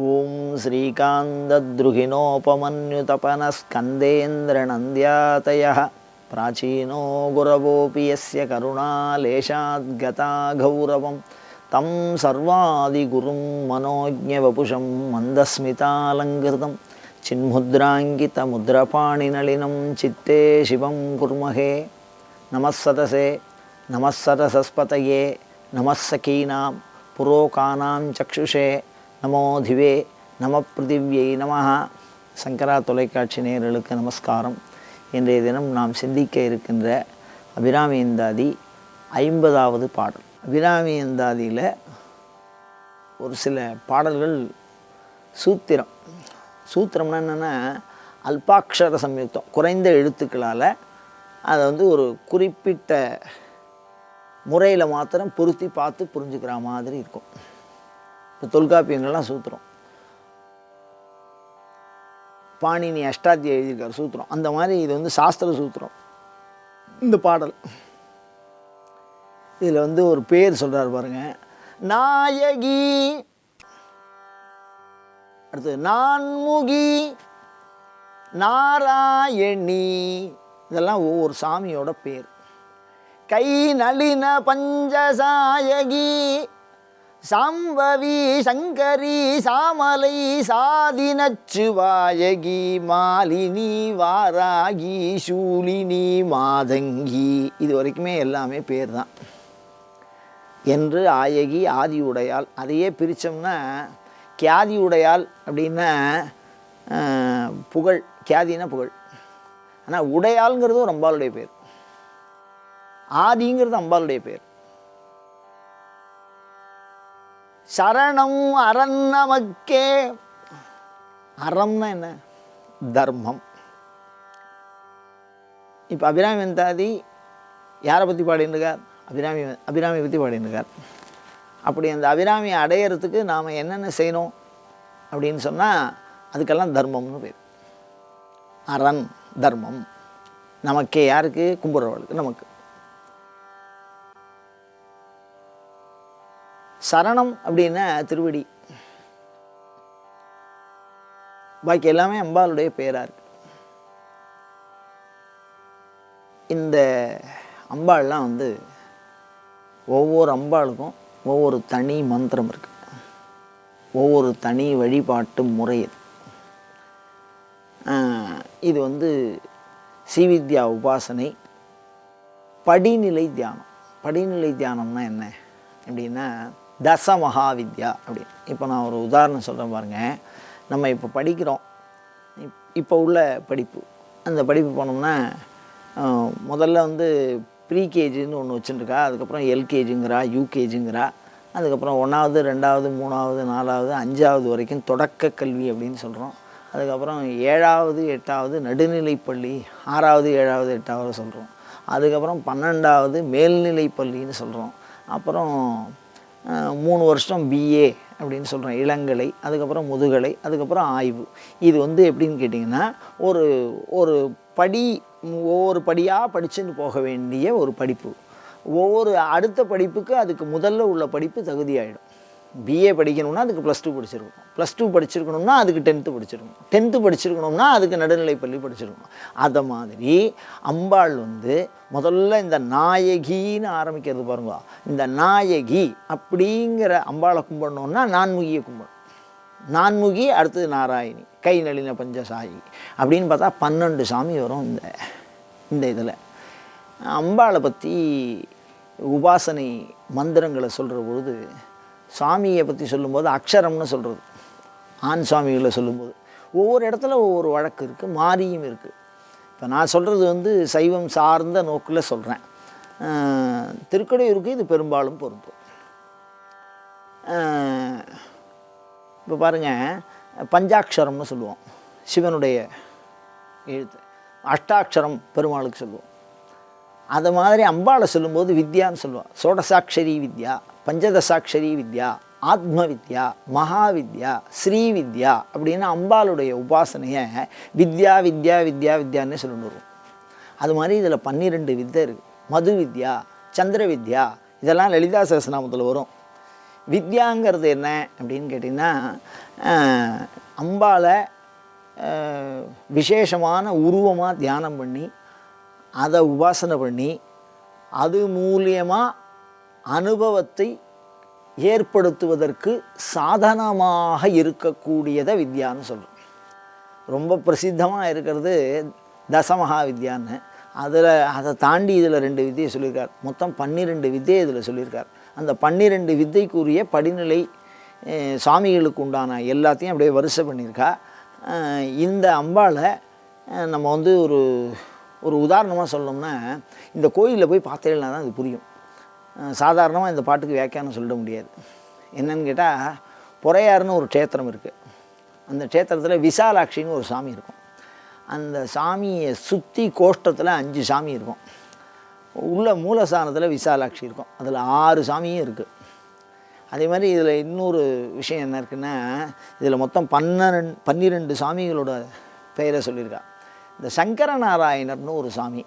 ఓం శ్రీకాంతద్రుహిణోపమన్యుతపనస్కందేంద్రనంద్యాతయ. ప్రాచీనో గురవోపి యస్య కరుణాలేశాద్గతా గౌరవం తం సర్వాదిగురుం మనోజ్ఞవపుషం మందస్మితాలంకృతం. చిన్ముద్రాంకితముద్రపాణినళినం చిత్తే శివం కుర్మహే. నమస్సతసే నమస్సతసస్పతయే నమస్సకీనాం పురోకానాం చక్షుషే. நமோ திவே நம பிருத்திவியை நமஹ. சங்கரா தொலைக்காட்சி நேயர்களுக்கு நமஸ்காரம். இன்றைய தினம் நாம் சிந்திக்க இருக்கின்ற அபிராமி இந்தாதி ஐம்பதாவது பாடல். அபிராமி இந்தாதியில் ஒரு சில பாடல்கள் சூத்திரம். சூத்திரம்னா என்னென்னா அல்பாட்சர சம்யுக்தம் குறைந்த எழுத்துக்களால் அதை வந்து ஒரு குறிப்பிட்ட முறையில் மாத்திரம் பொருத்தி பார்த்து புரிஞ்சுக்கிற மாதிரி இருக்கும். இப்போ தொல்காப்பியங்கள்லாம் சூத்திரம். பாணினி அஷ்டாத்தி எழுதியிருக்கார் சூத்திரம். அந்த மாதிரி இது வந்து சாஸ்திர சூத்திரம். இந்த பாடல். இதில் வந்து ஒரு பேர் சொல்கிறார் பாருங்க. நாயகி. அடுத்தது நான்முகி. நாராயணி. இதெல்லாம் ஒவ்வொரு சாமியோட பேர். கை நளின பஞ்சசாயகி சாம்பவி சங்கரி சாமலை சாதினச்சுவாயகி மாலினி வாராகி சூலினி மாதங்கி. இது வரைக்குமே எல்லாமே பேர் தான் என்று ஆயகி ஆதி உடையாள் அதையே பிரித்தோம்னா கியாதி உடையாள் அப்படின்னா புகழ். கியாதினா புகழ். ஆனால் உடையாளுங்கிறதும் ஒரு அம்பாளுடைய பேர். ஆதிங்கிறது அம்பாளுடைய பேர். சரணம் அரண் நமக்கே. அறம்னா என்ன? தர்மம். இப்போ அபிராமி வந்தாதி யாரை பற்றி பாடிட்டுருக்கார் அபிராமி அபிராமி பற்றி பாடிட்டுருக்கார் அப்படி அந்த அபிராமியை அடையிறதுக்கு நாம் என்னென்ன செய்யணும்? அப்படின்னு சொன்னால் அதுக்கெல்லாம் தர்மம்னு பேர். அரண் தர்மம். நமக்கே யாருக்கு? கும்பிட்றவளுக்கு நமக்கு. சரணம் அப்படின்னா திருவடி. பாக்கி எல்லாமே அம்பாளுடைய பெயராக இருக்கு இந்த அம்பாள்லாம் வந்து ஒவ்வொரு அம்பாளுக்கும் ஒவ்வொரு தனி மந்திரம் இருக்கு. ஒவ்வொரு தனி வழிபாட்டு முறை இது. வந்து ஸ்ரீவித்யா உபாசனை படிநிலை தியானம். படிநிலை தியானம்னா என்ன? அப்படின்னா தச மகாவித்யா அப்படின்னு இப்போ நான் ஒரு உதாரணம் சொல்கிறேன் பாருங்க. நம்ம இப்போ படிக்கிறோம். இப் இப்போ உள்ள படிப்பு. அந்த படிப்பு போனோம்னா முதல்ல வந்து ப்ரீகேஜின்னு ஒன்று வச்சுருக்கா. அதுக்கப்புறம் எல்கேஜிங்கிறா யூகேஜிங்கிறா. அதுக்கப்புறம் ஒன்றாவது ரெண்டாவது மூணாவது நாலாவது அஞ்சாவது வரைக்கும் தொடக்க கல்வி அப்படின்னு சொல்கிறோம் அதுக்கப்புறம் ஏழாவது எட்டாவது நடுநிலைப்பள்ளி ஆறாவது ஏழாவது எட்டாவது சொல்கிறோம் அதுக்கப்புறம் பன்னெண்டாவது மேல்நிலைப்பள்ளின்னு சொல்கிறோம் அப்புறம் மூணு வருஷம் பிஏ அப்படின்னு சொல்கிறோம் இளங்கலை அதுக்கப்புறம் முதுகலை அதுக்கப்புறம் ஆய்வு. இது வந்து எப்படின்னு கேட்டிங்கன்னா ஒரு ஒரு படி ஒவ்வொரு படியாக படிச்சுன்னு போக வேண்டிய ஒரு படிப்பு. ஒவ்வொரு அடுத்த படிப்புக்கு அதுக்கு முதல்ல உள்ள படிப்பு தகுதியாயிடும். பிஏ படிக்கணும்னா அதுக்கு ப்ளஸ் டூ படிச்சிருக்கணும். ப்ளஸ் டூ படிச்சிருக்கணும்னா அதுக்கு டென்த்து படிச்சிருக்கணும். டென்த்து படிச்சிருக்கணும்னா அதுக்கு நடுநிலை பள்ளி படிச்சிருக்கணும். அதை மாதிரி அம்பாள் வந்து முதல்ல இந்த நாயகின்னு ஆரம்பிக்கிறது பாருங்க. இந்த நாயகி அப்படிங்கிற அம்பாளை கும்பிடணும்னா நான்முகியை கும்பிடணும். நான்முகி அடுத்தது நாராயணி. கை நளின பஞ்சசாயி அப்படின்னு பார்த்தா பன்னெண்டு சாமி வரும் இந்த இந்த இதில். அம்பாளை பற்றி உபாசனை மந்திரங்களை சொல்கிற பொழுது சாமியை பற்றி சொல்லும்போது அக்ஷரம்னு சொல்கிறது ஆண் சாமிகளை சொல்லும்போது. ஒவ்வொரு இடத்துல ஒவ்வொரு வழக்கு இருக்குது மாறியும் இருக்குது இப்போ நான் சொல்கிறது வந்து சைவம் சார்ந்த நோக்கில் சொல்கிறேன் திருக்கடையூருக்கு இது பெரும்பாலும் பொறுப்பு. இப்போ பாருங்கள் பஞ்சாட்சரம்னு சொல்லுவோம். சிவனுடைய எழுத்து. அஷ்டாட்சரம் பெருமாளுக்கு சொல்லுவோம். அது மாதிரி அம்பாளை சொல்லும்போது வித்யான்னு சொல்லுவாள் சோடசாட்சரி வித்யா. பஞ்சதசாட்சரி வித்யா ஆத்ம வித்யா மகாவித்யா ஸ்ரீ வித்யா அப்படின்னு அம்பாளுடைய உபாசனையை வித்யா வித்யா வித்யா வித்யான்னு சொல்லிட்டு வரும். அது மாதிரி இதில் பன்னிரெண்டு வித்தை இருக்குது மது வித்யா சந்திர வித்யா இதெல்லாம் லலிதா சகசநாமத்தில் வரும். வித்யாங்கிறது என்ன அப்படின்னு கேட்டிங்கன்னா அம்பாவை அம்பாளை விசேஷமான உருவமாக தியானம் பண்ணி அதை உபாசனை பண்ணி அது மூலியமாக அனுபவத்தை ஏற்படுத்துவதற்கு சாதனமாக இருக்கக்கூடியதை வித்யான்னு சொல்கிறோம் ரொம்ப பிரசித்தமாக இருக்கிறது தசமகா வித்யான்னு அதில் அதை தாண்டி இதில் ரெண்டு வித்தியை சொல்லியிருக்கார். மொத்தம் பன்னிரெண்டு வித்தியை இதில் சொல்லியிருக்கார். அந்த பன்னிரெண்டு வித்தைக்குரிய படிநிலை சுவாமிகளுக்கு உண்டான எல்லாத்தையும் அப்படியே வரிசை பண்ணியிருக்கா. இந்த அம்பாளை நம்ம வந்து ஒரு ஒரு உதாரணமாக சொல்லணும்னா இந்த கோயிலில் போய் பார்த்தேன்னா தான் அது புரியும். சாதாரணமாக இந்த பாட்டுக்கு வியாக்கியானம் சொல்லிட முடியாது. என்னன்னு கேட்டால் பொறையாறுன்னு ஒரு க்ஷேத்திரம் இருக்குது அந்த க்ஷேத்திரத்தில் விசாலாட்சின்னு ஒரு சாமி இருக்கும். அந்த சாமியை சுற்றி கோஷ்டத்தில் அஞ்சு சாமி இருக்கும். உள்ள மூலஸ்தானத்தில் விசாலாட்சி இருக்கும். அதில் ஆறு சாமியும் இருக்குது அதே மாதிரி இதில் இன்னொரு விஷயம் என்ன இருக்குன்னா இதில் மொத்தம் பன்னெண்டு பன்னிரெண்டு சாமிகளோட பெயரை சொல்லியிருக்கா. இந்த சங்கரநாராயணர்னு ஒரு சாமி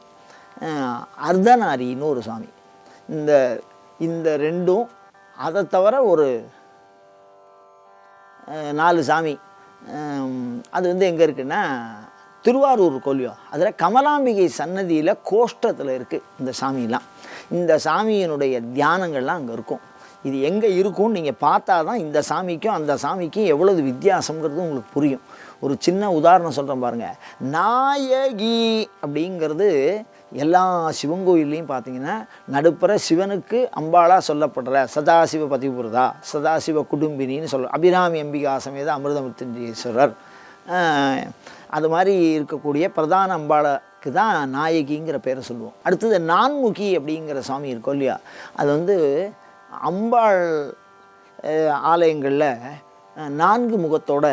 அர்த்தநாரின்னு ஒரு சாமி. இந்த இந்த ரெண்டும் அதை தவிர ஒரு நாலு சாமி. அது வந்து எங்கே இருக்குன்னா திருவாரூர் கோலியோ அதில் கமலாம்பிகை சன்னதியில் கோஷ்டத்தில் இருக்குது இந்த சாமியெலாம் இந்த சாமியினுடைய தியானங்கள்லாம் அங்கே இருக்கும். இது எங்கே இருக்கும்னு நீங்கள் பார்த்தா தான் இந்த சாமிக்கும் அந்த சாமிக்கும் எவ்வளவு வித்தியாசங்கிறது உங்களுக்கு புரியும். ஒரு சின்ன உதாரணம் சொல்கிறேன் பாருங்கள் நாயகி அப்படிங்கிறது எல்லா சிவன் கோயில்லையும் பார்த்தீங்கன்னா நடுப்புற சிவனுக்கு அம்பாளாக சொல்லப்படுற சதாசிவ பதிபுரதா சதாசிவ குடும்பினின்னு சொல்ல அபிராமி அம்பிகா சமேத அமிர்தமிருத்தஞ்சீஸ்வரர் அது மாதிரி இருக்கக்கூடிய பிரதான அம்பாளுக்கு தான் நாயகிங்கிற பேரை சொல்லுவோம். அடுத்தது நான்முகி அப்படிங்கிற சாமி இருக்கும் இல்லையா அது வந்து அம்பாள் ஆலயங்களில் நான்கு முகத்தோட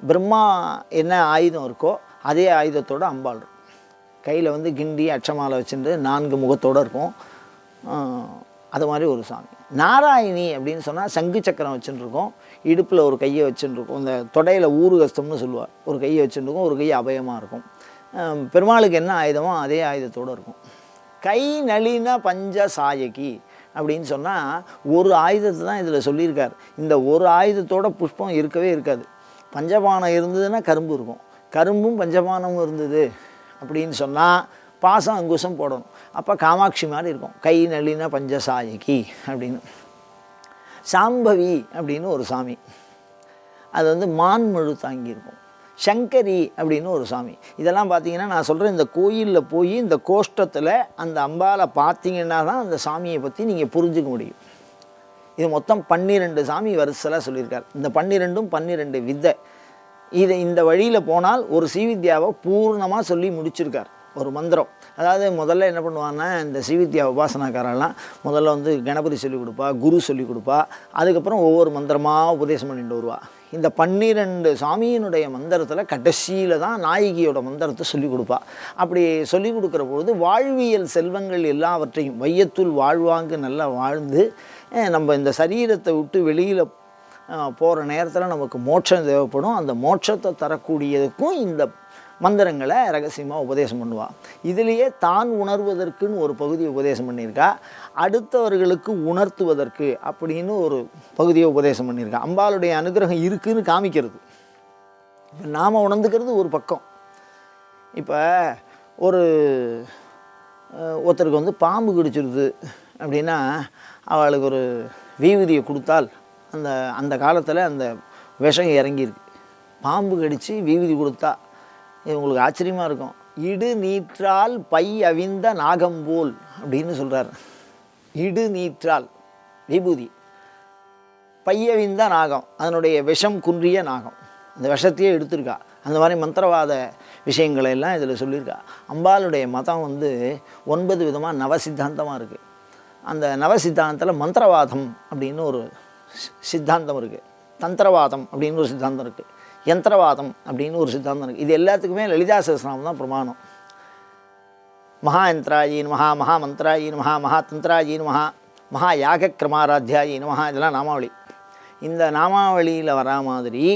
பிரம்மா என்ன ஆயுதம் இருக்கோ அதே ஆயுதத்தோட அம்பாள் இருக்கும். கையில் வந்து கிண்டி அச்சமாலை வச்சுட்டு நான்கு முகத்தோடு இருக்கும் அது மாதிரி ஒரு சாமி நாராயணி அப்படின்னு சொன்னால் சங்கு சக்கரம் வச்சுட்டு இடுப்பில் ஒரு கையை வச்சுட்டு இந்த தொடையில் ஊருகஸ்தம்னு சொல்லுவாள் ஒரு கையை வச்சுட்டு ஒரு கை அபயமாக இருக்கும். பெருமாளுக்கு என்ன ஆயுதமோ அதே ஆயுதத்தோடு இருக்கும். கை நளின பஞ்ச சாயகி அப்படின்னு சொன்னால் ஒரு ஆயுதத்தை தான் இதில் சொல்லியிருக்கார். இந்த ஒரு ஆயுதத்தோட புஷ்பம் இருக்கவே இருக்காது. பஞ்சபானம் இருந்ததுன்னா கரும்பு இருக்கும். கரும்பும் பஞ்சபானமும் இருந்தது. அப்படின்னு சொன்னால் பாசம் அங்குசம் போடணும். அப்போ காமாட்சி மாதிரி இருக்கும். கை நளின பஞ்சசாயிக்கு அப்படின்னு. சாம்பவி அப்படின்னு ஒரு சாமி. அது வந்து மான்மழு தாங்கியிருக்கும் சங்கரி அப்படின்னு ஒரு சாமி. இதெல்லாம் பார்த்தீங்கன்னா நான் சொல்கிறேன் இந்த கோயிலில் போய் இந்த கோஷ்டத்தில் அந்த அம்பாவை பார்த்தீங்கன்னா தான் அந்த சாமியை பற்றி நீங்கள் புரிஞ்சுக்க முடியும். இது மொத்தம் பன்னிரெண்டு சாமி வரிசலாக சொல்லியிருக்கார். இந்த பன்னிரெண்டும் பன்னிரெண்டு வித்தை. இதை இந்த வழியில் போனால் ஒரு ஸ்ரீவித்யாவை பூர்ணமாக சொல்லி முடிச்சிருக்கார். ஒரு மந்திரம். அதாவது முதல்ல என்ன பண்ணுவாங்கன்னா இந்த ஸ்ரீவித்யா உபாசனாக்காரெல்லாம் முதல்ல வந்து கணபதி சொல்லிக் கொடுப்பா குரு சொல்லி கொடுப்பா அதுக்கப்புறம் ஒவ்வொரு மந்திரமாக உபதேசம் பண்ணிட்டு வருவா. இந்த பன்னிரெண்டு சாமியினுடைய மந்திரத்தில் கடைசியில் தான் நாயகியோட மந்திரத்தை சொல்லிக் கொடுப்பா. அப்படி சொல்லிக் கொடுக்குற பொழுது வாழ்வியல் செல்வங்கள் எல்லாவற்றையும் வையத்துள் வாழ்வாங்கு நல்லா வாழ்ந்து நம்ம இந்த சரீரத்தை விட்டு வெளியில் போகிற நேரத்தில் நமக்கு மோட்சம் தேவைப்படும். அந்த மோட்சத்தை தரக்கூடியதுக்கும் இந்த மந்திரங்களை ரகசியமாக உபதேசம் பண்ணுவாள் இதுலேயே தான் உணர்வதற்குன்னு ஒரு பகுதியை உபதேசம் பண்ணியிருக்கா. அடுத்தவர்களுக்கு உணர்த்துவதற்கு அப்படின்னு ஒரு பகுதியை உபதேசம் பண்ணியிருக்கா. அம்பாளுடைய அனுகிரகம் இருக்குதுன்னு காமிக்கிறது. இப்போ நாம் உணர்ந்துக்கிறது ஒரு பக்கம். இப்போ ஒரு ஒருத்தருக்கு வந்து பாம்பு கடிச்சிருது அப்படின்னா அவளுக்கு ஒரு வீவிதியை கொடுத்தால் அந்த அந்த காலத்தில் அந்த விஷம் இறங்கியிருக்கு. பாம்பு கடித்து வீவிதி கொடுத்தா இது உங்களுக்கு ஆச்சரியமாக இருக்கும். இடு நீற்றால் பை அவிந்த நாகம்போல் அப்படின்னு சொல்கிறார் இடு நீற்றால் விபூதி. பையவிந்த நாகம் அதனுடைய விஷம் குன்றிய நாகம். அந்த விஷத்தையே எடுத்திருக்கா. அந்த மாதிரி மந்திரவாத விஷயங்களை எல்லாம் இதில் சொல்லியிருக்கா. அம்பாளுடைய மதம் வந்து ஒன்பது விதமாக நவசித்தாந்தமாக இருக்குது அந்த நவசித்தாந்தத்தில் மந்திரவாதம் அப்படின்னு ஒரு சித்தாந்தம் இருக்குது தந்திரவாதம் அப்படின்னு ஒரு சித்தாந்தம் இருக்குது யந்திரவாதம் அப்படின்னு ஒரு சித்தாந்தம் இருக்குது இது எல்லாத்துக்குமே லலிதா சகஸ்ரநாமம் தான் பிரமாணம். மகாயந்திராயின் மகா மகாமந்திராயின் மகா மகாதந்திராயின் மகா மகா யாக கிரமாராத்தியாயின் மகா இதெல்லாம் நாமாவளி. இந்த நாமாவளியில் வரா மாதிரி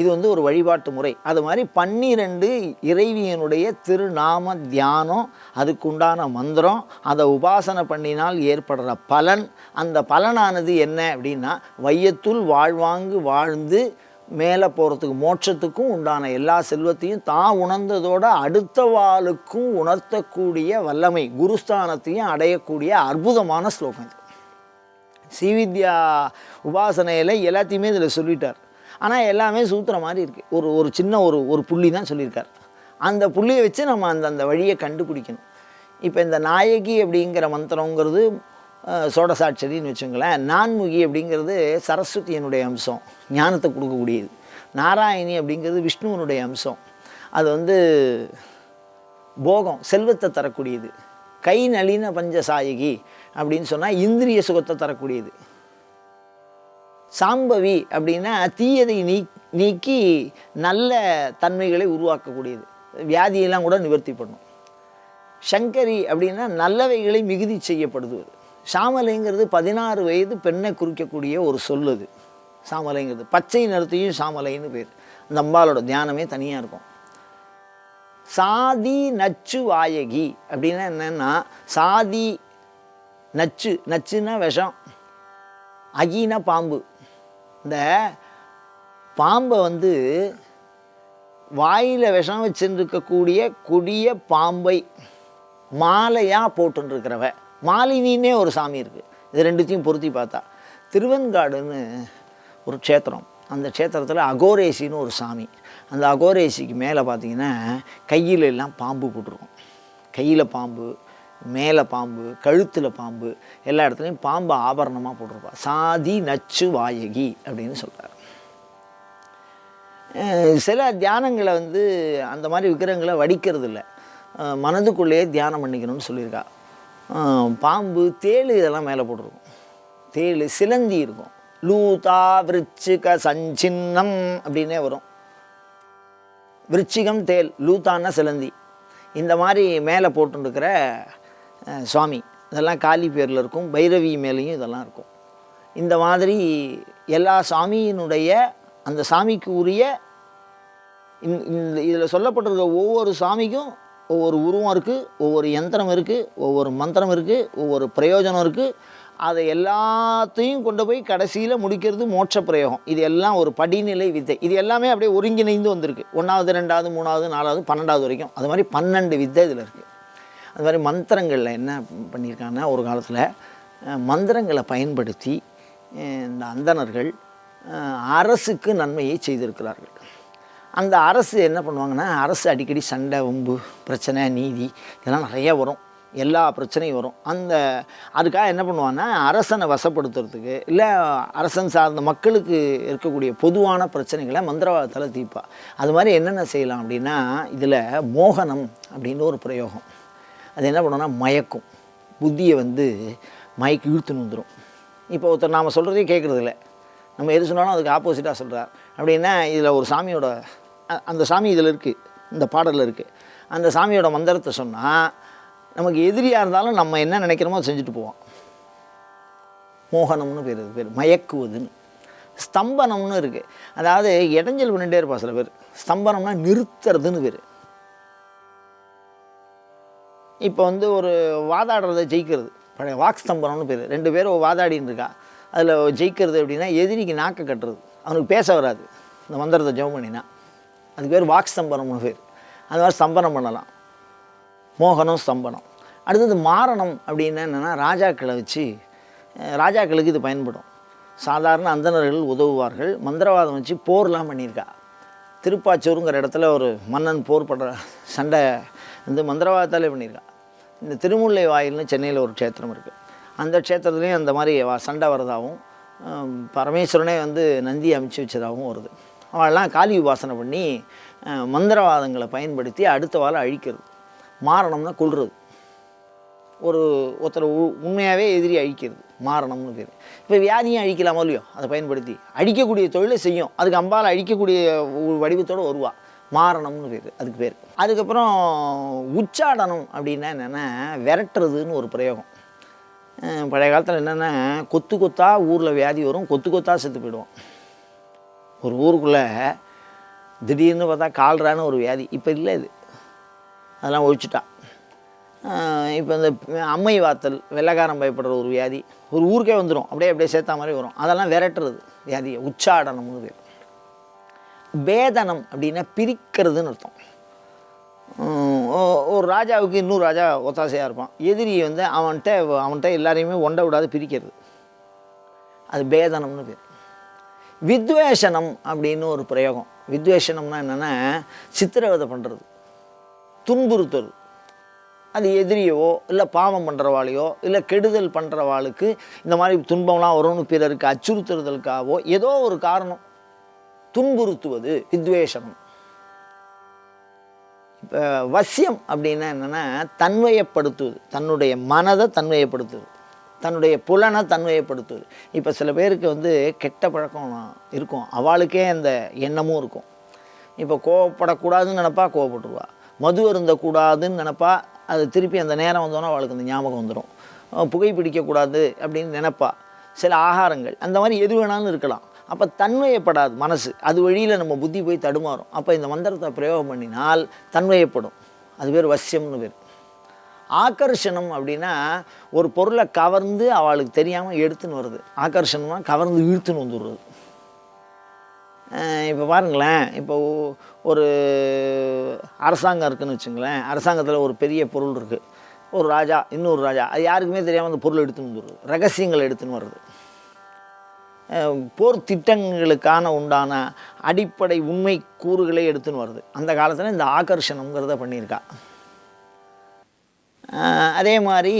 இது வந்து ஒரு வழிபாட்டு முறை. அது மாதிரி பன்னிரெண்டு இறைவியனுடைய திருநாம தியானம் அதுக்குண்டான மந்திரம் அதை உபாசனை பண்ணினால் ஏற்படுற பலன். அந்த பலனானது என்ன அப்படின்னா வையத்துள் வாழ்வாங்கு வாழ்ந்து மேலே போகிறதுக்கு மோட்சத்துக்கும் உண்டான எல்லா செல்வத்தையும் தான் உணர்ந்ததோட அடுத்த வாளுக்கும் உணர்த்தக்கூடிய வல்லமை குருஸ்தானத்தையும் அடையக்கூடிய அற்புதமான ஸ்லோகம் இது. ஸ்ரீவித்யா உபாசனையில் எல்லாத்தையுமே இதில் சொல்லிட்டார். ஆனால் எல்லாமே சூத்துற மாதிரி இருக்குது ஒரு ஒரு சின்ன ஒரு ஒரு புள்ளி தான் சொல்லியிருக்கார். அந்த புள்ளியை வச்சு நம்ம அந்த அந்த வழியை கண்டுபிடிக்கணும். இப்போ இந்த நாயகி அப்படிங்கிற மந்திரங்கிறது சோடசாட்சரின்னு வச்சுங்களேன் நான்முகி அப்படிங்கிறது சரஸ்வதியினுடைய அம்சம் ஞானத்தை கொடுக்கக்கூடியது. நாராயணி அப்படிங்கிறது விஷ்ணுவனுடைய அம்சம். அது வந்து போகம் செல்வத்தை தரக்கூடியது. கை நளின பஞ்சசாயகி அப்படின்னு சொன்னால் இந்திரிய சுகத்தை தரக்கூடியது. சாம்பவி அப்படின்னா தீயதை நீ நீக்கி நல்ல தன்மைகளை உருவாக்கக்கூடியது. வியாதியெல்லாம் கூட நிவர்த்தி பண்ணும் சங்கரி அப்படின்னா நல்லவைகளை மிகுதி செய்யப்படுது சாமலைங்கிறது பதினாறு வயது பெண்ணை குறிக்கக்கூடிய ஒரு சொல்லுது சாமலைங்கிறது. பச்சை நிறத்தையும் சாமலைன்னு பேர். அந்த அம்பாலோட தியானமே தனியாக இருக்கும். சாதி நச்சு வாயகி அப்படின்னா என்னென்னா சாதி நச்சு நச்சுன்னா விஷம் அகினா பாம்பு. இந்த பாம்பை வந்து வாயில் விஷம் வச்சுருக்கக்கூடிய கொடிய பாம்பை மாலையாக போட்டுருக்கிறவ. மாலினின்னே ஒரு சாமி இருக்குது இது ரெண்டுத்தையும் பொருத்தி பார்த்தா. திருவெண்காடுன்னு ஒரு க்ஷேத்திரம். அந்த க்ஷேத்திரத்தில் அகோரேசின்னு ஒரு சாமி. அந்த அகோரேசிக்கு மேலே பார்த்தீங்கன்னா கையில் எல்லாம் பாம்பு போட்டிருக்கும். கையில் பாம்பு மேலே பாம்பு கழுத்தில் பாம்பு எல்லா இடத்துலையும் பாம்பு ஆபரணமாக போட்டிருப்பா. சாதி நச்சு வாயகி அப்படின்னு சொல்கிறார் சில தியானங்களை வந்து அந்த மாதிரி விக்கிரகங்களை வடிக்கிறது இல்லை மனதுக்குள்ளேயே தியானம் பண்ணிக்கணும்னு சொல்லியிருக்கா. பாம்பு தேள் இதெல்லாம் மேலே போட்டிருக்கும். தேள் சிலந்தி இருக்கும். லூதா விருச்சிக சஞ்சின்னம் அப்படின்னே வரும். விருச்சிகம் தேல் லூத்தான்னா சிலந்தி. இந்த மாதிரி மேலே போட்டுருக்கிற சுவாமி இதெல்லாம் காளி பேரில் இருக்கும் பைரவி மேலேயும் இதெல்லாம் இருக்கும். இந்த மாதிரி எல்லா சாமியினுடைய அந்த சாமிக்கு உரிய இந்த- இந்த இதில் சொல்லப்பட்டிருக்க ஒவ்வொரு சாமிக்கும் ஒவ்வொரு உருவம் இருக்குது ஒவ்வொரு யந்திரம் இருக்குது ஒவ்வொரு மந்திரம் இருக்குது ஒவ்வொரு பிரயோஜனம் இருக்குது அதை எல்லாத்தையும் கொண்டு போய் கடைசியில் முடிக்கிறது மோட்ச பிரயோகம். இது எல்லாம் ஒரு படிநிலை வித்தை. இது எல்லாமே அப்படியே ஒருங்கிணைந்து வந்திருக்கு. ஒன்றாவது ரெண்டாவது மூணாவது நாலாவது பன்னெண்டாவது வரைக்கும். அது மாதிரி பன்னெண்டு வித்தை இதில் இருக்குது அது மாதிரி மந்திரங்களில் என்ன பண்ணியிருக்காங்கன்னா ஒரு காலத்தில் மந்திரங்களை பயன்படுத்தி இந்த அந்தணர்கள் அரசுக்கு நன்மையை செய்திருக்கிறார்கள். அந்த அரசு என்ன பண்ணுவாங்கன்னா அரசு அடிக்கடி சண்டை வம்பு பிரச்சனை நீதி இதெல்லாம் நிறைய வரும். எல்லா பிரச்சனையும் வரும். அந்த அதுக்காக என்ன பண்ணுவாங்கன்னா அரசனை வசப்படுத்துறதுக்கு இல்லை அரசன் சார்ந்த மக்களுக்கு இருக்கக்கூடிய பொதுவான பிரச்சனைகளை மந்திரவாதத்தால் தீர்ப்பா. அது மாதிரி என்னென்ன செய்யலாம் அப்படின்னா இதில் மோகனம் அப்படின்னு ஒரு பிரயோகம். அது என்ன பண்ணுவோம்னா மயக்கும். புத்தியை வந்து மயக்கி இழுத்துன்னு வந்துடும் இப்போ ஒருத்தர் நாம் சொல்கிறதே கேட்குறதில்ல நம்ம எது சொன்னாலும் அதுக்கு ஆப்போசிட்டாக சொல்கிறார் அப்படின்னா இதில் ஒரு சாமியோட அந்த சாமி இதில் இருக்குது இந்த பாடலில் இருக்குது அந்த சாமியோட மந்திரத்தை சொன்னால் நமக்கு எதிரியாக இருந்தாலும் நம்ம என்ன நினைக்கிறோமோ அதை செஞ்சுட்டு போவோம். மோகனம்னு பேர் இது பேர். மயக்குவதுன்னு. ஸ்தம்பனம்னு இருக்குது அதாவது இடைஞ்சல் பண்ணிகிட்டே இருப்பா சில பேர். ஸ்தம்பனம்னா நிறுத்துறதுன்னு பேர். இப்போ வந்து ஒரு வாதாடுறதை ஜெயிக்கிறது. பழைய வாக்ஸ்தம்பரம்னு பேர். ரெண்டு பேரும் வாதாடின்னு இருக்கா. அதில் ஜெயிக்கிறது அப்படின்னா எதிரிக்கு நாக்க கட்டுறது. அவனுக்கு பேச வராது. இந்த மந்திரத்தை ஜெபம் பண்ணினா. அதுக்கு பேர் வாக் ஸ்தம்பனம்னு பேர். அது மாதிரி ஸ்தம்பனம் பண்ணலாம். மோகனம் ஸ்தம்பனம் அடுத்தது மாரணம் அப்படின்னா என்னென்னா ராஜாக்களை வச்சு ராஜாக்களுக்கு இது பயன்படும். சாதாரண அந்தணர்கள் உதவுவார்கள். மந்திரவாதம் வச்சு போர்லாம் பண்ணியிருக்கா. திருப்பாச்சூருங்கிற இடத்துல ஒரு மன்னன் போர் படுற சண்டை வந்து மந்திரவாதத்தாலே பண்ணியிருக்கா. இந்த திருமுல்லை வாயில்னு சென்னையில் ஒரு க்ஷேத்திரம் இருக்குது அந்த க்ஷேத்திரத்துலேயும் அந்த மாதிரி வா- சண்டை வரதாகவும் பரமேஸ்வரனே வந்து நந்தி அமைச்சு வச்சதாகவும் வருது. அவள்லாம் காளி உபாசனை பண்ணி மந்திரவாதங்களை பயன்படுத்தி அடுத்த வாரம் அழிக்கிறது. மாரணம்னா கொல்றது. ஒரு ஒருத்தர் உ- உண்மையாகவே எதிரி அழிக்கிறது. மாரணம்னு பேர். இப்போ வியாதியும் அழிக்கலாமோ இல்லையோ? அதை பயன்படுத்தி. அழிக்கக்கூடிய தொழிலை செய்யும். அதுக்கு அம்பால் அழிக்கக்கூடிய வடிவத்தோடு வருவா. மாரணம்னு பேர் அதுக்கு பேர். அதுக்கப்புறம் உச்சாடனம் அப்படின்னா என்னென்னா விரட்டுறதுன்னு ஒரு பிரயோகம். பழைய காலத்தில் என்னென்னா கொத்து கொத்தா ஊரில் வியாதி வரும் கொத்து கொத்தா செத்து போயிடுவோம். ஒரு ஊருக்குள்ளே திடீர்னு பார்த்தா கால்ரான்னு ஒரு வியாதி. இப்போ இல்லை இது. அதெல்லாம் ஒழிச்சுட்டா. இப்போ இந்த அம்மை வாத்தல் வெள்ளைக்காரன் பயப்படுற ஒரு வியாதி ஒரு ஊருக்கே வந்துடும் அப்படியே அப்படியே சேர்த்தா மாதிரி வரும். அதெல்லாம் விரட்டுறது வியாதியை உச்சாடனம்னு பேர். பேதனம் அப்படின்னா பிரிக்கிறதுன்னு அர்த்தம். ஒரு ராஜாவுக்கு இன்னொரு ராஜா ஒத்தாசையாக இருப்பான். எதிரி வந்து அவன்கிட்ட அவன்கிட்ட எல்லாரையுமே ஒண்டை விடாது பிரிக்கிறது. அது பேதனம்னு பேர். வித்வேஷனம் அப்படின்னு ஒரு பிரயோகம். வித்வேஷனம்னா என்னென்னா சித்திரவதை பண்ணுறது துன்புறுத்தல். அது எதிரியவோ இல்லை பாவம் பண்ணுறவாளையோ இல்லை கெடுதல் பண்ணுறவாளுக்கு இந்த மாதிரி துன்பம்லாம் வரும்னு பிறருக்கு அச்சுறுத்துறதற்காகவோ ஏதோ ஒரு காரணம். துன்புறுத்துவது வித்வேஷம். இப்போ வசியம் அப்படின்னா என்னென்னா தன்வயப்படுத்துவது தன்னுடைய மனதை தன்வயப்படுத்துவது தன்னுடைய புலனை தன்வயப்படுத்துவது இப்போ சில பேருக்கு வந்து கெட்ட பழக்கம் இருக்கும். அவளுக்கே அந்த எண்ணமும் இருக்கும். இப்போ கோவப்படக்கூடாதுன்னு நினப்பா கோவப்பட்டுருவா. மது அருந்தக்கூடாதுன்னு நினப்பா அது திருப்பி அந்த நேரம் வந்தோன்னா அவளுக்கு அந்த ஞாபகம் வந்துடும் புகை பிடிக்கக்கூடாது அப்படின்னு நினப்பா. சில ஆகாரங்கள் அந்த மாதிரி எது வேணாலும் இருக்கலாம். அப்போ தன்மையப்படாது மனசு. அது வழியில் நம்ம புத்தி போய் தடுமாறும். அப்போ இந்த மந்திரத்தை பிரயோகம் பண்ணினால் தன்மையப்படும். அது பேர் வசியம்னு பேர். ஆகர்ஷணம் அப்படின்னா ஒரு பொருளை கவர்ந்து அவளுக்கு தெரியாமல் எடுத்துன்னு வருது. ஆகர்ஷணம்னா கவர்ந்து இழுத்துன்னு வந்துடுறது. இப்போ பாருங்களேன். இப்போ ஒரு அரசாங்கம் இருக்குன்னு வச்சுங்களேன். அரசாங்கத்தில் ஒரு பெரிய பொருள் இருக்குது ஒரு ராஜா இன்னொரு ராஜா. அது யாருக்குமே தெரியாமல் அந்த பொருள் எடுத்துன்னு வந்துடுறது ரகசியங்கள் எடுத்துன்னு வர்றது போர் திட்டங்களுக்கான உண்டான அடிப்படை உண்மை கூறுகளை எடுத்துன்னு வருது. அந்த காலத்தில் இந்த ஆகர்ஷணங்கிறத பண்ணியிருக்கா. அதே மாதிரி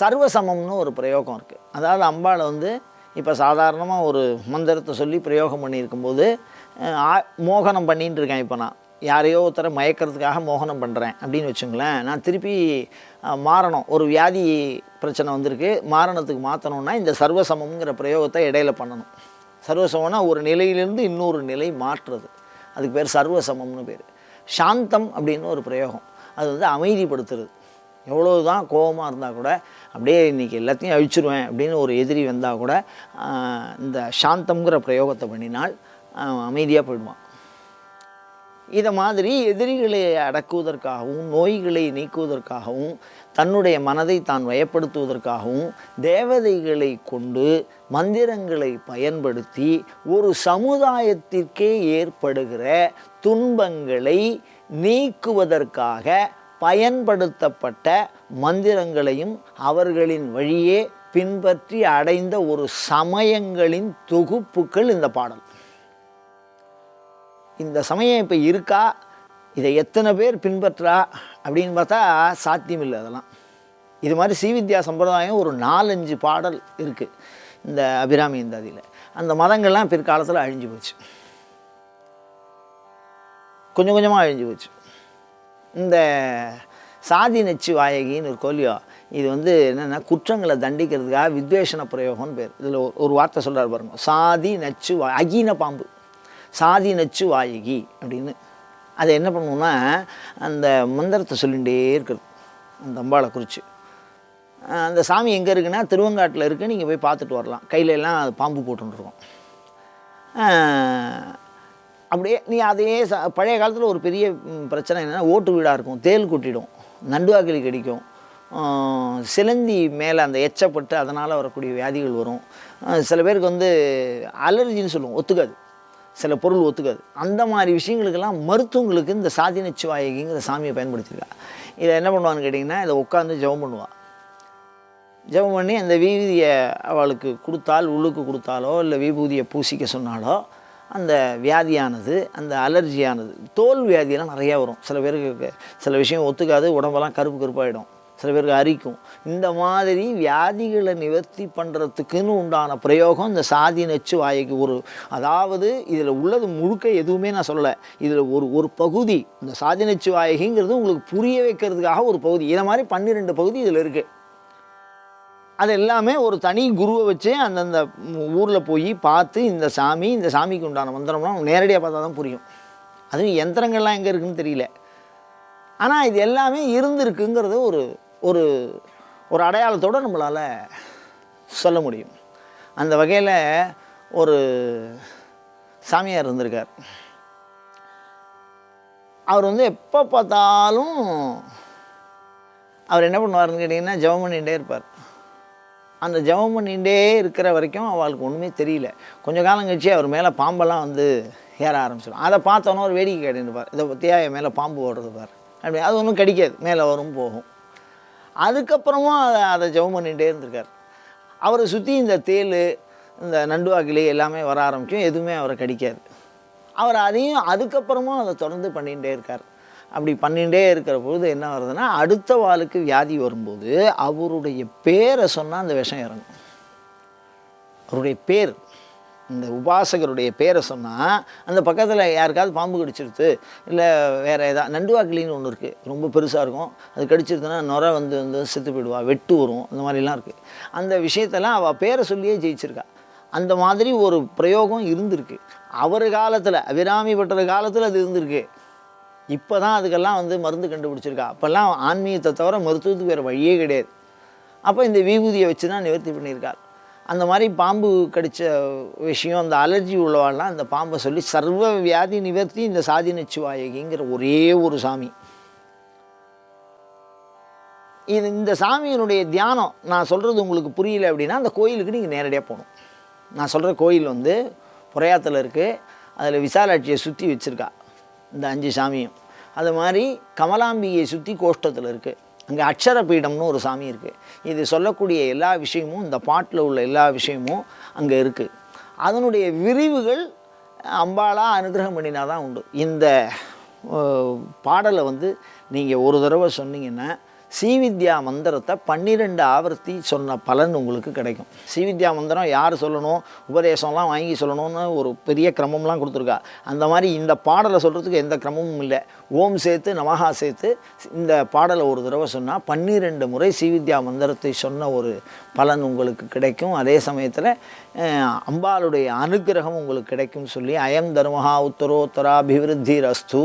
சர்வசமம்னு ஒரு பிரயோகம் இருக்குது அதாவது அம்பாளை வந்து இப்போ சாதாரணமாக ஒரு மந்திரத்தை சொல்லி பிரயோகம் பண்ணியிருக்கும்போது ஆ- மோகனம் பண்ணின்னு இருக்கேன் இப்போ நான். யாரையோ ஒருத்தரை மயக்கிறதுக்காக மோகனம் பண்ணுறேன் அப்படின்னு வச்சுங்களேன். நான் திருப்பி மாறணும். ஒரு வியாதி பிரச்சனை வந்திருக்கு. மாரணத்துக்கு மாற்றணும்னா இந்த சர்வசமம்ங்கிற பிரயோகத்தை இடையில பண்ணணும். சர்வசமம்னா ஒரு நிலையிலிருந்து இன்னொரு நிலை மாற்றுறது. அதுக்கு பேர் சர்வசமம்னு பேர். சாந்தம் அப்படின்னு ஒரு பிரயோகம். அது வந்து அமைதிப்படுத்துறது. எவ்வளோ தான் கோபமாக இருந்தால் கூட அப்படியே இன்றைக்கி எல்லாத்தையும் அழிச்சிருவேன் அப்படின்னு ஒரு எதிரி வந்தால் கூட இந்த சாந்தம்ங்கிற பிரயோகத்தை பண்ணினால் அமைதியாக போயிடுவான். இதை மாதிரி எதிரிகளை அடக்குவதற்காகவும் நோய்களை நீக்குவதற்காகவும் தன்னுடைய மனதை தான் வயப்படுத்துவதற்காகவும் தேவதைகளை கொண்டு மந்திரங்களை பயன்படுத்தி ஒரு சமுதாயத்திற்கே ஏற்படுகிற துன்பங்களை நீக்குவதற்காக பயன்படுத்தப்பட்ட மந்திரங்களையும் அவர்களின் வழியே பின்பற்றி அடைந்த ஒரு சமயங்களின் தொகுப்புகள் இந்த பாடல். இந்த சமயம் இப்போ இருக்கா? இதை எத்தனை பேர் பின்பற்றா? அப்படின்னு பார்த்தா சாத்தியம் இல்லை அதெல்லாம். இது மாதிரி ஸ்ரீவித்யா சம்பிரதாயம் ஒரு நாலஞ்சு பாடல் இருக்குது இந்த அபிராமி இந்தாதியில் அந்த மதங்கள்லாம் பிற்காலத்தில் அழிஞ்சு போச்சு. கொஞ்சம் கொஞ்சமாக அழிஞ்சு போச்சு. இந்த சாதி நச்சு வாயகின்னு ஒரு கோலியோ இது வந்து என்னென்னா குற்றங்களை தண்டிக்கிறதுக்காக வித்வேஷண பிரயோகம்னு பேர். இதில் ஒரு வார்த்தை சொல்கிறார் பாருங்க. சாதி நச்சு அகீன பாம்பு. சாதி நச்சு வாயகி அப்படின்னு. அதை என்ன பண்ணுவோம்னா அந்த மந்திரத்தை சொல்லிகிட்டே இருக்கிறது. அந்த அம்பாளை குறித்து அந்த சாமி எங்கே இருக்குன்னா திருவங்காட்டில் இருக்குது நீங்கள் போய் பார்த்துட்டு வரலாம். கையிலெல்லாம் அது பாம்பு போட்டுருக்கோம் அப்படியே நீ அதையே ச பழைய காலத்தில் ஒரு பெரிய பிரச்சனை என்னென்னா ஓட்டு வீடாக இருக்கும். தேல் கொட்டிடும். நண்டுவாக்கிளி கடிக்கும் சிலந்தி மேலே அந்த எச்சப்பட்டு அதனால் வரக்கூடிய வியாதிகள் வரும். சில பேருக்கு வந்து அலர்ஜின்னு சொல்லுவோம். ஒத்துக்காது. சில பொருள் ஒத்துக்காது. அந்த மாதிரி விஷயங்களுக்கெல்லாம் மருத்துவங்களுக்கு இந்த சாதின வாயகிங்கிற சாமியை பயன்படுத்தியிருக்கா இதை என்ன பண்ணுவான்னு கேட்டிங்கன்னா இதை உட்காந்து ஜெபம் பண்ணுவாள் ஜெபம் பண்ணி அந்த விபூதியை அவளுக்கு கொடுத்தால் உள்ளுக்கு கொடுத்தாலோ இல்லை விபூதியை பூசிக்க சொன்னாலோ அந்த வியாதியானது அந்த அலர்ஜியானது தோல் வியாதியெல்லாம் நிறையா வரும். சில பேருக்கு சில விஷயம் ஒத்துக்காது உடம்பெல்லாம் கருப்பு கருப்பாயிடும். சில பேருக்கு அரிக்கும். இந்த மாதிரி வியாதிகளை நிவர்த்தி பண்ணுறதுக்குன்னு உண்டான பிரயோகம் இந்த சாதி நச்சு வாய்க்கு ஒரு அதாவது இதில் உள்ளது முழுக்க எதுவுமே நான் சொல்லலை. இதில் ஒரு ஒரு பகுதி இந்த சாதி நச்சு வாயகிங்கிறது உங்களுக்கு புரிய வைக்கிறதுக்காக ஒரு பகுதி. இதை மாதிரி பன்னிரெண்டு பகுதி இதில் இருக்குது அது எல்லாமே ஒரு தனி குருவை வச்சு அந்தந்த ஊரில் போய் பார்த்து இந்த சாமி இந்த சாமிக்கு உண்டான மந்திரம்லாம் நேரடியாக பார்த்தா தான் புரியும். அதுவும் யந்திரங்கள்லாம் எங்கே இருக்குதுன்னு தெரியல. ஆனால் இது எல்லாமே இருந்திருக்குங்கிறது ஒரு ஒரு ஒரு அடையாளத்தோடு நம்மளால் சொல்ல முடியும். அந்த வகையில் ஒரு சாமியார் இருந்திருக்கார். அவர் வந்து எப்போ பார்த்தாலும் அவர் என்ன பண்ணுவாருன்னு கேட்டிங்கன்னா ஜெபம் பண்ணிகிட்டே இருப்பார். அந்த ஜெபம் பண்ணிகிட்டே இருக்கிற வரைக்கும் அவளுக்கு ஒன்றுமே தெரியல. கொஞ்சம் காலம் கழிச்சு அவர் மேலே பாம்பெல்லாம் வந்து ஏற ஆரம்பிச்சிடும். அதை பார்த்தோன்னே ஒரு வேடிக்கை கேட்டுருப்பார் இதை பற்றியா என் மேலே பாம்பு ஓடுறது பார். அப்படி அது ஒன்றும் கிடைக்காது. மேலே வரும் போகும். அதுக்கப்புறமும் அதை அதை ஜெபம் பண்ணிகிட்டே இருந்திருக்கார். அவரை சுற்றி இந்த தேள் இந்த நண்டுவாக்கிளி எல்லாமே வர ஆரம்பிக்கும். எதுவுமே அவரை கடிக்காது. அவர் அதையும் அதுக்கப்புறமும் அதை தொடர்ந்து பண்ணிகிட்டே இருக்கார். அப்படி பண்ணிகிட்டே இருக்கிற பொழுது என்ன வருதுன்னா அடுத்த வாளுக்கு வியாதி வரும்போது அவருடைய பேரை சொன்னால் அந்த விஷம் இறங்கும். அவருடைய பேர் இந்த உபாசகருடைய பேரை சொன்னால் அந்த பக்கத்தில் யாருக்காவது பாம்பு கடிச்சிருது இல்லை வேறு ஏதாவது நண்டுவாக்கிலின்னு ஒன்று இருக்குது ரொம்ப பெருசாக இருக்கும். அது கடிச்சிருதுன்னா நுரை வந்து வந்து செத்து போயிடுவா வெட்டு வரும் அந்த மாதிரிலாம் இருக்குது அந்த விஷயத்தெல்லாம் அவள் பேரை சொல்லியே ஜெயிச்சிருக்கா. அந்த மாதிரி ஒரு பிரயோகம் இருந்திருக்கு. அவர் காலத்தில் அபிராமி பட்டர் காலத்தில் அது இருந்திருக்கு. இப்போ தான் அதுக்கெல்லாம் வந்து மருந்து கண்டுபிடிச்சிருக்கா. அப்போல்லாம் ஆன்மீகத்தை தவிர மருத்துவத்துக்கு வேறு வழியே கிடையாது. அப்போ இந்த விபூதியை வச்சு தான் நிவர்த்தி பண்ணியிருக்கார். அந்த மாதிரி பாம்பு கடித்த விஷயம் அந்த அலர்ஜி உள்ளவாள்லாம் அந்த பாம்பை சொல்லி சர்வ வியாதி நிவர்த்தி இந்த சாதி நச்சுவாயகிங்கிற ஒரே ஒரு சாமி. இது இந்த சாமியினுடைய தியானம் நான் சொல்கிறது உங்களுக்கு புரியல அப்படின்னா அந்த கோயிலுக்கு நீங்கள் நேரடியாக போகணும். நான் சொல்கிற கோயில் வந்து புறையாத்தில் இருக்குது அதில் விசாலாட்சியை சுற்றி வச்சுருக்கா இந்த அஞ்சு சாமியும். அது மாதிரி கமலாம்பிகையை சுற்றி கோஷ்டத்தில் இருக்குது அங்கே அக்ஷர பீடம்னு ஒரு சாமி இருக்குது இது சொல்லக்கூடிய எல்லா விஷயமும் இந்த பாட்டில் உள்ள எல்லா விஷயமும் அங்கே இருக்குது அதனுடைய விரிவுகள் அம்பாலாக அனுகிரகம் பண்ணினா தான் உண்டு. இந்த பாடலை வந்து நீங்கள் ஒரு தடவை சொன்னீங்கன்னா ஸ்ரீவித்யா மந்திரத்தை பன்னிரெண்டு ஆவர்த்தி சொன்ன பலன் உங்களுக்கு கிடைக்கும். ஸ்ரீவித்யா மந்திரம் யார் சொல்லணும்? உபதேசம்லாம் வாங்கி சொல்லணும்னு ஒரு பெரிய கிரமம்லாம் கொடுத்துருக்கா. அந்த மாதிரி இந்த பாடலை சொல்கிறதுக்கு எந்த கிரமமும் இல்லை. ஓம் சேர்த்து நமஹா சேர்த்து இந்த பாடலை ஒரு தடவை சொன்னால் பன்னிரெண்டு முறை ஸ்ரீவித்யா மந்திரத்தை சொன்ன ஒரு பலன் உங்களுக்கு கிடைக்கும். அதே சமயத்தில் அம்பாளுடைய அனுக்கிரகம் உங்களுக்கு கிடைக்கும் சொல்லி அயம் தர்மஹா உத்தரோத்தராபிவிருத்தி ரஸ்து